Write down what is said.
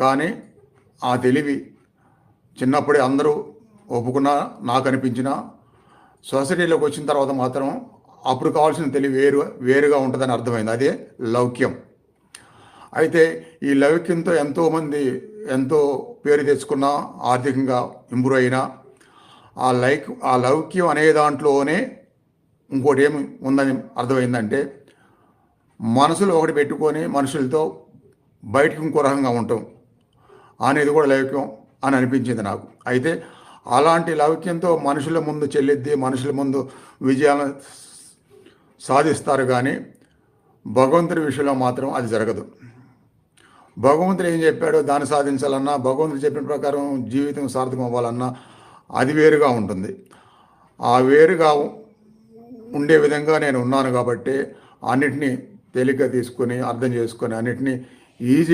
కానీ ఆ తెలివి చిన్నప్పుడే అందరూ ఒప్పుకున్నా నాకు అనిపించినా సొసైటీలోకి వచ్చిన తర్వాత మాత్రం అప్పుడు కావాల్సిన తెలివి వేరు వేరుగా ఉంటుందని అర్థమైంది. అదే లౌక్యం. అయితే ఈ లౌక్యంతో ఎంతోమంది ఎంతో పేరు తెచ్చుకున్నా ఆర్థికంగా ఇంప్రూవ్ అయినా ఆ లైక్ ఆ లౌక్యం అనే దాంట్లోనే ఇంకోటి ఏమి ఉందని అర్థమైందంటే మనసులో ఒకటి పెట్టుకొని మనుషులతో బయటకు ఇంకో రకంగా ఉంటాం. అనేది కూడా లౌక్యం అని అనిపించింది నాకు. అయితే అలాంటి లౌక్యంతో మనుషుల ముందు చెల్లిద్ది మనుషుల ముందు విజయాలను సాధిస్తారు కానీ భగవంతుడి విషయంలో మాత్రం అది జరగదు. భగవంతుడు ఏం చెప్పాడో దాన్ని సాధించాలన్నా భగవంతుడు చెప్పిన ప్రకారం జీవితం సార్థకం అవ్వాలన్నా అది వేరుగా ఉంటుంది. ఆ వేరుగా ఉండే విధంగా నేను ఉన్నాను కాబట్టి అన్నిటినీ తేలిక తీసుకొని అర్థం చేసుకొని అన్నిటినీ ఈజీ